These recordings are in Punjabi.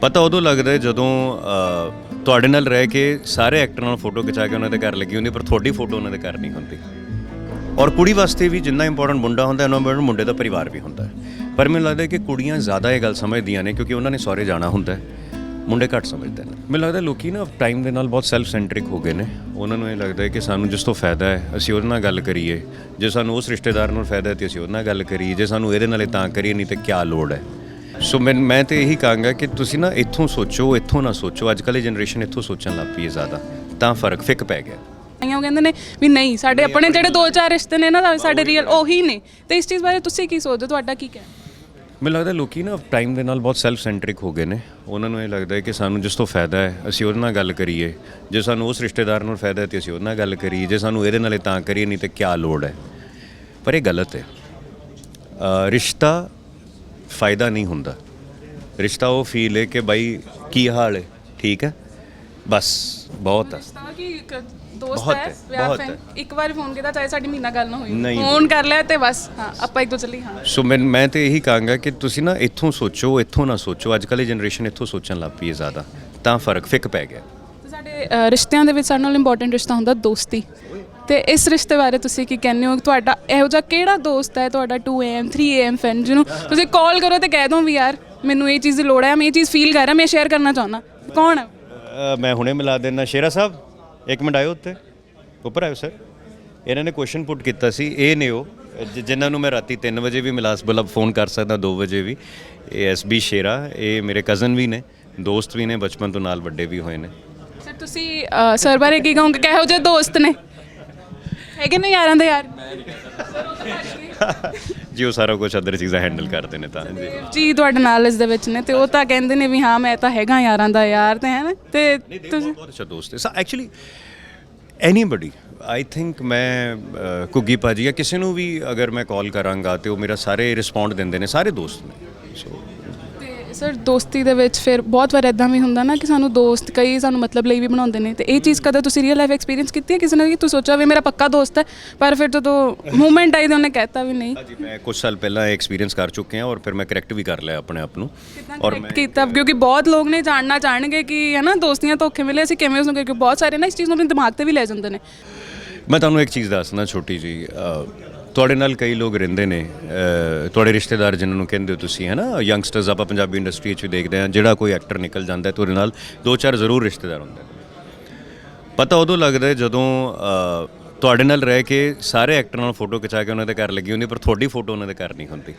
ਪਤਾ ਉਦੋਂ ਲੱਗਦਾ ਹੈ ਜਦੋਂ ਤੁਹਾਡੇ ਨਾਲ ਰਹਿ ਕੇ ਸਾਰੇ ਐਕਟਰ ਨਾਲ ਫੋਟੋ ਖਿਚਾ ਕੇ ਉਹਨਾਂ ਦੇ ਘਰ ਲੱਗੀ ਹੁੰਦੀ, ਪਰ ਤੁਹਾਡੀ ਫੋਟੋ ਉਹਨਾਂ ਦੇ ਘਰ ਨਹੀਂ ਹੁੰਦੀ। ਔਰ ਕੁੜੀ ਵਾਸਤੇ ਵੀ ਜਿੰਨਾ ਇੰਪੋਰਟੈਂਟ ਮੁੰਡਾ ਹੁੰਦਾ ਉਹਨਾਂ ਇੰਪੋਰਟੈਂਟ ਮੁੰਡੇ ਦਾ ਪਰਿਵਾਰ ਵੀ ਹੁੰਦਾ। ਪਰ ਮੈਨੂੰ ਲੱਗਦਾ ਹੈ ਕਿ ਕੁੜੀਆਂ ਜ਼ਿਆਦਾ ਇਹ ਗੱਲ ਸਮਝਦੀਆਂ ਨੇ, ਕਿਉਂਕਿ ਉਹਨਾਂ ਨੇ ਸਹੁਰੇ ਜਾਣਾ ਹੁੰਦਾ ਹੈ। ਮੁੰਡੇ ਘੱਟ ਸਮਝਦੇ ਨੇ। ਮੈਨੂੰ ਲੱਗਦਾ ਲੋਕੀ ਨਾ ਟਾਈਮ ਦੇ ਨਾਲ ਬਹੁਤ ਸੈਲਫ ਸੈਂਟਰਿਕ ਹੋ ਗਏ ਨੇ। ਉਹਨਾਂ ਨੂੰ ਇਹ ਲੱਗਦਾ ਹੈ ਕਿ ਸਾਨੂੰ ਜਿਸ ਤੋਂ ਫਾਇਦਾ ਹੈ, ਅਸੀਂ ਉਹਦੇ ਨਾਲ ਗੱਲ ਕਰੀਏ। ਜੇ ਸਾਨੂੰ ਉਸ ਰਿਸ਼ਤੇਦਾਰ ਨਾਲ ਫਾਇਦਾ ਹੈ ਤੇ ਅਸੀਂ ਉਹਦੇ ਨਾਲ ਗੱਲ ਕਰੀਏ। ਜੇ ਸਾਨੂੰ ਇਹਦੇ ਨਾਲ ਤਾਂ ਕਰੀਏ, ਨਹੀਂ ਤੇ ਕੀ ਲੋੜ ਹੈ। ਸੋ ਮੈਂ ਮੈਂ ਤੇ ਇਹੀ ਕਹਾਂਗਾ ਕਿ ਤੁਸੀਂ ਨਾ ਇੱਥੋਂ ਸੋਚੋ ਇੱਥੋਂ ਨਾ ਸੋਚੋ। ਅੱਜ ਕੱਲ੍ਹ ਜਨਰੇਸ਼ਨ ਇੱਥੋਂ ਸੋਚਣ ਲੱਗ ਪਈ ਹੈ ਜ਼ਿਆਦਾ। ਤਾਂ ਫ਼ਰਕ ਫਿੱਕ ਪੈ ਗਿਆ। ਆਈਆਂ ਉਹ ਕਹਿੰਦੇ ਨੇ ਵੀ ਨਹੀਂ ਸਾਡੇ ਆਪਣੇ ਜਿਹੜੇ ਦੋ ਚਾਰ ਰਿਸ਼ਤੇ ਨੇ ਨਾ ਸਾਡੇ ਰੀਅਲ ਉਹੀ ਨੇ। ਤੇ ਇਸ ਚੀਜ਼ ਬਾਰੇ ਤੁਸੀਂ ਕੀ ਸੋਚਦੇ ਹੋ? ਤੁਹਾਡਾ ਕੀ ਕਹਿਣਾ? ਮੈਨੂੰ ਲੱਗਦਾ ਲੋਕੀ ਨਾ ਟਾਈਮ ਦੇ ਨਾਲ ਬਹੁਤ ਸੈਲਫ ਸੈਂਟਰਿਕ ਹੋ ਗਏ ਨੇ। ਉਹਨਾਂ ਨੂੰ ਇਹ ਲੱਗਦਾ ਹੈ ਕਿ ਸਾਨੂੰ ਜਿਸ ਤੋਂ ਫਾਇਦਾ ਹੈ ਅਸੀਂ ਉਹਦੇ ਨਾਲ ਗੱਲ ਕਰੀਏ। ਜੇ ਸਾਨੂੰ ਉਸ ਰਿਸ਼ਤੇਦਾਰ ਨਾਲ ਫਾਇਦਾ ਹੈ ਤੇ ਅਸੀਂ ਉਹਦੇ ਨਾਲ ਗੱਲ ਕਰੀਏ। ਜੇ ਸਾਨੂੰ ਇਹਦੇ ਨਾਲ ਤਾਂ ਕਰੀਏ ਨਹੀਂ ਤੇ ਕੀ ਲੋੜ ਹੈ? ਪਰ ਇਹ ਗਲਤ ਹੈ। ਅ, ਰਿਸ਼ਤਾ ਫਾਇਦਾ ਨਹੀਂ ਹੁੰਦਾ। ਰਿਸ਼ਤਾ ਉਹ ਫੀਲ ਹੈ ਕਿ ਬਾਈ ਕੀ ਹਾਲ ਹੈ ਠੀਕ ਹੈ? ਬਸ ਬਹੁਤ ਹੈ। ਤਾਂ ਕਿ ਇੱਕ ਦੋਸਤ ਬਹੁਤ ਹੈ ਬਹੁਤ ਹੈ। ਇੱਕ ਵਾਰ ਫੋਨ ਕੀਤਾ ਚਾਹੇ ਸਾਡੀ ਮਹੀਨਾ ਗੱਲ ਨਾ ਹੋਈ ਨਹੀਂ। ਫੋਨ ਕਰ ਲਿਆ ਤੇ ਬਸ ਹਾਂ ਆਪਾਂ ਇੱਕ ਦੋ ਚੱਲੀ ਹਾਂ। ਸੋ ਮੈਂ ਮੈਂ ਤੇ ਇਹੀ ਕਹਾਂਗਾ ਕਿ ਤੁਸੀਂ ਨਾ ਇੱਥੋਂ ਸੋਚੋ ਇੱਥੋਂ ਨਾ ਸੋਚੋ। ਅੱਜ ਕੱਲ੍ਹ ਦੀ ਜਨਰੇਸ਼ਨ ਇੱਥੋਂ ਸੋਚਣ ਲੱਗ ਪਈ ਹੈ ਜ਼ਿਆਦਾ। ਤਾਂ ਫ਼ਰਕ ਫਿੱਕ ਪੈ ਗਿਆ। ਤੇ ਸਾਡੇ ਅ, ਰਿਸ਼ਤਿਆਂ ਦੇ ਵਿੱਚ ਸਾਡੇ ਨਾਲ ਇੰਪੋਰਟੈਂਟ ਰਿਸ਼ਤਾ ਹੁੰਦਾ ਦੋਸਤੀ। ਤੇ ਇਸ ਰਿਸ਼ਤੇ ਬਾਰੇ ਤੁਸੀਂ ਕੀ ਕਹਿੰਦੇ ਹੋ? ਤੁਹਾਡਾ ਇਹੋ ਜਿਹਾ ਕਿਹੜਾ ਦੋਸਤ ਹੈ ਤੁਹਾਡਾ 2am 3am ਫੈਨ ਜਿਹਨੂੰ ਤੁਸੀਂ ਕਾਲ ਕਰੋ ਤੇ ਕਹਿ ਦੋ ਵੀ ਯਾਰ ਮੈਨੂੰ ਇਹ ਚੀਜ਼ ਦੀ ਲੋੜ ਹੈ ਮੈਂ ਇਹ ਚੀਜ਼ ਫੀਲ ਕਰ ਰਿਹਾ ਮੈਂ ਸ਼ੇਅਰ ਕਰਨਾ ਚਾਹੁੰਦਾ। ਕੌਣ ਹੈ? ਮੈਂ ਹੁਣੇ ਮਿਲਾ ਦੇਣਾ। ਸ਼ੇਰਾ ਸਾਹਿਬ ਇੱਕ ਮਿੰਟ ਆਇਓ ਉੱਤੇ। ਉੱਪਰ ਆਇਓ ਸਰ। ਇਹਨਾਂ ਨੇ ਕੁਐਸਚਨ ਪੁੱਟ ਕੀਤਾ ਸੀ ਇਹ ਨੇ ਉਹ ਜਿ- ਜਿਨ੍ਹਾਂ ਨੂੰ ਮੈਂ ਰਾਤੀ 3 ਵਜੇ ਵੀ ਮਿਲਾ ਮਤਲਬ ਫੋਨ ਕਰ ਸਕਦਾ 2 ਵਜੇ ਵੀ। ਇਹ ਐਸਬੀ ਸ਼ੇਰਾ ਇਹ ਮੇਰੇ ਕਜ਼ਨ ਵੀ ਨੇ ਦੋਸਤ ਵੀ ਨੇ ਬਚਪਨ ਤੋਂ ਨਾਲ ਵੱਡੇ ਵੀ ਹੋਏ ਨੇ। ਸਰ ਤੁਸੀਂ ਅ, ਸਰ ਬਾਰੇ ਕੀ ਕਹੋਗੇ? ਕਿਹੋ ਜਿਹੇ ਦੋਸਤ ਨੇ? ਹੈਗੇ ਨੇ ਯਾਰਾਂ ਦੇ ਯਾਰ? ਜੀ ਉਹ ਸਾਰਾ ਕੁਝ ਅਦਰ ਚੀਜ਼ਾਂ ਹੈਂਡਲ ਕਰਦੇ ਨੇ ਤਾਂ। ਜੀ ਜੀ ਤੁਹਾਡੇ ਨਾਲ ਇਸ ਦੇ ਵਿੱਚ ਨੇ ਤੇ ਉਹ ਤਾਂ ਕਹਿੰਦੇ ਨੇ ਵੀ ਹਾਂ ਮੈਂ ਤਾਂ ਹੈਗਾ ਯਾਰਾਂ ਦਾ ਯਾਰ ਤੇ ਹੈ ਨਾ? ਤੇ ਤੁਸੀਂ ਬਹੁਤ ਅੱਛਾ ਦੋਸਤ ਹੈ। So actually anybody I think ਮੈਂ ਘੁੱਗੀ ਭਾਜੀ ਜਾਂ ਕਿਸੇ ਨੂੰ ਵੀ ਅਗਰ ਮੈਂ ਕਾਲ ਕਰਾਂਗਾ ਤੇ ਉਹ ਮੇਰਾ ਸਾਰੇ ਰਿਸਪੌਂਡ ਦਿੰਦੇ ਨੇ ਸਾਰੇ ਦੋਸਤ ਨੇ। ਸੋ ਸਰ ਦੋਸਤੀ ਦੇ ਵਿੱਚ ਫਿਰ ਬਹੁਤ ਵਾਰ ਇਦਾਂ ਵੀ ਹੁੰਦਾ ਨਾ ਕਿ ਸਾਨੂੰ ਦੋਸਤ ਕਈ ਸਾਨੂੰ ਮਤਲਬ ਲਈ ਵੀ ਬਣਾਉਂਦੇ ਨੇ। ਤੇ ਇਹ ਚੀਜ਼ ਕਦੇ ਤੁਸੀਂ ਰੀਅਲ ਲਾਈਫ ਐਕਸਪੀਰੀਅੰਸ ਕੀਤੀ ਹੈ? ਕਿਸੇ ਨੇ ਕਿ ਤੂੰ ਸੋਚਿਆ ਵੀ ਮੇਰਾ ਪੱਕਾ ਦੋਸਤ ਹੈ ਪਰ ਫਿਰ ਜਦੋਂ ਮੂਵਮੈਂਟ ਆਈ ਤੇ ਉਹਨੇ ਕਹਿਤਾ ਵੀ ਨਹੀਂ। ਜੀ ਮੈਂ ਕੁਝ ਸਾਲ ਪਹਿਲਾਂ ਐਕਸਪੀਰੀਅੰਸ ਕਰ ਚੁੱਕੇ ਹਾਂ ਔਰ ਫਿਰ ਮੈਂ ਕਰੈਕਟ ਵੀ ਕਰ ਲਿਆ ਆਪਣੇ ਆਪ ਨੂੰ। ਔਰ ਮੈਂ ਕੀਤਾ? ਕਿਉਂਕਿ ਬਹੁਤ ਲੋਕ ਨੇ ਜਾਣਨਾ ਚਾਹਣਗੇ ਕਿ ਹੈ ਨਾ ਦੋਸਤੀਆਂ ਧੋਖੇ ਮਿਲੇ ਅਸੀਂ ਕਿਵੇਂ ਉਸਨੂੰ ਕਿਉਂਕਿ ਬਹੁਤ ਸਾਰੇ ਨਾ ਇਸ ਚੀਜ਼ ਨੂੰ ਆਪਣੇ ਦਿਮਾਗ ਤੇ ਵੀ ਲੈ ਜਾਂਦੇ ਨੇ। ਮੈਂ ਤੁਹਾਨੂੰ ਇੱਕ ਚੀਜ਼ ਦੱਸਣਾ ਛੋਟੀ ਜੀ ਤੁਹਾਡੇ ਨਾਲ ਕਈ ਲੋਕ ਰਹਿੰਦੇ ਨੇ ਤੁਹਾਡੇ ਰਿਸ਼ਤੇਦਾਰ ਜਿਨ੍ਹਾਂ ਨੂੰ ਕਹਿੰਦੇ ਹੋ ਤੁਸੀਂ ਹੈ ਨਾ ਯੰਗਸਟਰਸ ਆਪਾਂ ਪੰਜਾਬੀ ਇੰਡਸਟਰੀ 'ਚ ਵੀ ਦੇਖਦੇ ਹਾਂ, ਜਿਹੜਾ ਕੋਈ ਐਕਟਰ ਨਿਕਲ ਜਾਂਦਾ ਤੁਹਾਡੇ ਨਾਲ ਦੋ ਚਾਰ ਜ਼ਰੂਰ ਰਿਸ਼ਤੇਦਾਰ ਹੁੰਦੇ ਨੇ। ਪਤਾ ਉਦੋਂ ਲੱਗਦਾ ਜਦੋਂ ਤੁਹਾਡੇ ਨਾਲ ਰਹਿ ਕੇ ਸਾਰੇ ਐਕਟਰਾਂ ਨਾਲ ਫੋਟੋ ਖਿਚਾ ਕੇ ਉਹਨਾਂ ਦੇ ਘਰ ਲੱਗੀ ਹੁੰਦੀ ਪਰ ਤੁਹਾਡੀ ਫੋਟੋ ਉਹਨਾਂ ਦੇ ਘਰ ਨਹੀਂ ਹੁੰਦੀ।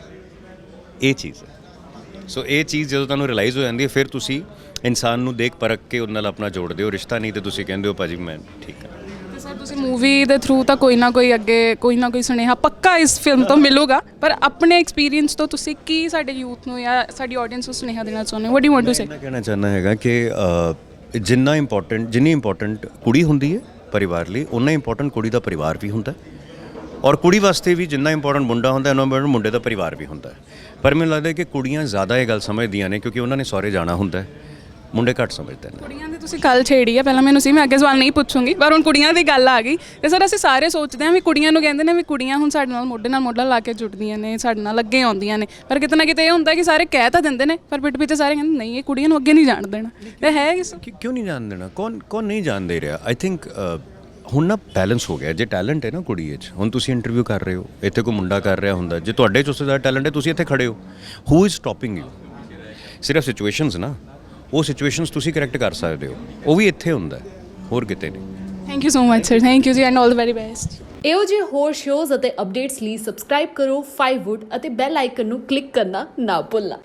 ਇਹ ਚੀਜ਼ ਹੈ। ਸੋ ਇਹ ਚੀਜ਼ ਜਦੋਂ ਤੁਹਾਨੂੰ ਰਿਅਲਾਈਜ਼ ਹੋ ਜਾਂਦੀ ਹੈ, ਫਿਰ ਤੁਸੀਂ ਇਨਸਾਨ ਨੂੰ ਦੇਖ ਪਰਖ ਕੇ ਉਹਨਾਂ ਨਾਲ ਆਪਣਾ ਜੋੜਦੇ ਹੋ, ਰਿਸ਼ਤਾ ਨਹੀਂ ਤੇ ਤੁਸੀਂ ਕਹਿੰਦੇ ਹੋ, ਭਾਜੀ, ਮੈਂ ਠੀਕ ਹਾਂ। ਸਰ ਤੁਸੀਂ ਮੂਵੀ ਦੇ ਥਰੂ ਤਾਂ ਕੋਈ ਨਾ ਕੋਈ ਅੱਗੇ ਕੋਈ ਨਾ ਕੋਈ ਸੁਨੇਹਾ ਪੱਕਾ ਇਸ ਫਿਲਮ ਤੋਂ ਮਿਲੂਗਾ। ਪਰ ਆਪਣੇ ਐਕਸਪੀਰੀਅੰਸ ਤੋਂ ਤੁਸੀਂ ਕੀ ਸਾਡੇ ਯੂਥ ਨੂੰ ਜਾਂ ਸਾਡੀ ਆਡੀਅנס ਨੂੰ ਸੁਨੇਹਾ ਦੇਣਾ ਚਾਹੁੰਦੇ ਹੋ? What you want to say ਮੈਂ ਕਹਿਣਾ ਚਾਹੁੰਦਾ ਹੈਗਾ ਕਿ ਜਿੰਨਾ ਇੰਪੋਰਟੈਂਟ ਜਿੰਨੀ ਇੰਪੋਰਟੈਂਟ ਕੁੜੀ ਹੁੰਦੀ ਹੈ ਪਰਿਵਾਰ ਲਈ ਉਨਾ ਇੰਪੋਰਟੈਂਟ ਕੁੜੀ ਦਾ ਪਰਿਵਾਰ ਵੀ ਹੁੰਦਾ ਹੈ। ਔਰ ਕੁੜੀ ਵਾਸਤੇ ਵੀ ਜਿੰਨਾ ਇੰਪੋਰਟੈਂਟ ਮੁੰਡਾ ਹੁੰਦਾ ਉਹਨਾਂ ਇੰਪੋਰਟੈਂਟ ਮੁੰਡੇ ਦਾ ਪਰਿਵਾਰ ਵੀ ਹੁੰਦਾ ਪਰ ਮੈਨੂੰ ਲੱਗਦਾ ਹੈ ਕਿ ਕੁੜੀਆਂ ਜ਼ਿਆਦਾ ਇਹ ਗੱਲ ਸਮਝਦੀਆਂ ਨੇ ਕਿਉਂਕਿ ਉਹਨਾਂ ਨੇ ਸਹੁਰੇ ਜਾਣਾ ਹੁੰਦਾ ਹੈ। ਮੁੰਡੇ ਘੱਟ ਸਮਝਦੇ ਨੇ। ਕੁੜੀਆਂ ਤੁਸੀਂ ਗੱਲ ਛੇੜੀ ਆ ਪਹਿਲਾਂ ਮੈਨੂੰ ਸੀ ਮੈਂ ਅੱਗੇ ਸਵਾਲ ਨਹੀਂ ਪੁੱਛੂੰਗੀ ਪਰ ਹੁਣ ਕੁੜੀਆਂ ਦੀ ਗੱਲ ਆ ਗਈ। ਤੇ ਸਰ ਅਸੀਂ ਸਾਰੇ ਸੋਚਦੇ ਹਾਂ ਵੀ ਕੁੜੀਆਂ ਨੂੰ ਕਹਿੰਦੇ ਨੇ ਵੀ ਕੁੜੀਆਂ ਹੁਣ ਸਾਡੇ ਨਾਲ ਮੋਢੇ ਨਾਲ ਮੋਢਾ ਲਾ ਕੇ ਜੁੜਦੀਆਂ ਨੇ ਸਾਡੇ ਨਾਲ ਅੱਗੇ ਆਉਂਦੀਆਂ ਨੇ। ਪਰ ਕਿਤੇ ਨਾ ਕਿਤੇ ਇਹ ਹੁੰਦਾ ਕਿ ਸਾਰੇ ਕਹਿ ਤਾਂ ਦਿੰਦੇ ਨੇ ਪਰ ਪਿੱਠ ਪਿੱਛੇ ਸਾਰੇ ਕਹਿੰਦੇ ਨਹੀਂ ਇਹ ਕੁੜੀਆਂ ਨੂੰ ਅੱਗੇ ਨਹੀਂ ਜਾਣ ਦੇਣਾ। ਤੇ ਹੈ ਇਸ ਕਿਉਂ ਨਹੀਂ ਜਾਣ ਦੇਣਾ? ਕੌਣ ਕੌਣ ਨਹੀਂ ਜਾਣ ਦੇ ਰਿਹਾ? ਆਈ ਥਿੰਕ ਹੁਣ ਨਾ ਬੈਲੈਂਸ ਹੋ ਗਿਆ। ਜੇ ਟੈਲੈਂਟ ਹੈ ਨਾ ਕੁੜੀ ਵਿੱਚ ਹੁਣ ਤੁਸੀਂ ਇੰਟਰਵਿਊ ਕਰ ਰਹੇ ਹੋ ਇੱਥੇ ਕੋਈ ਮੁੰਡਾ ਕਰ ਰਿਹਾ ਹੁੰਦਾ ਜੇ ਤੁਹਾਡੇ ਚ ਉਸ ਟੈਲੈਂਟ ਹੈ ਤੁਸੀਂ ਇੱਥੇ ਖੜੇ ਹੋ। ਹੂ ਇਜ਼ ਸਟਾਪਿੰਗ ਯੂ ਸਿਰਫ ਸਿਚੁਏਸ਼ਨਸ ਨਾ। ਉਹ ਸਿਚੁਏਸ਼ਨਸ ਤੁਸੀਂ ਕਰੈਕਟ ਕਰ ਸਕਦੇ ਹੋ। ਉਹ ਵੀ ਇੱਥੇ ਹੁੰਦਾ ਹੈ, ਹੋਰ ਕਿਤੇ ਨਹੀਂ। Thank you so much sir thank you ji and all the very best ਇਹੋ ਜਿਹੇ ਹੋਰ ਸ਼ੋਜ਼ ਅਤੇ ਅਪਡੇਟਸ ਲਈ ਸਬਸਕ੍ਰਾਈਬ ਕਰੋ 5wood ਅਤੇ ਬੈਲ ਆਈਕਨ ਨੂੰ ਕਲਿੱਕ ਕਰਨਾ ਨਾ ਭੁੱਲਣਾ।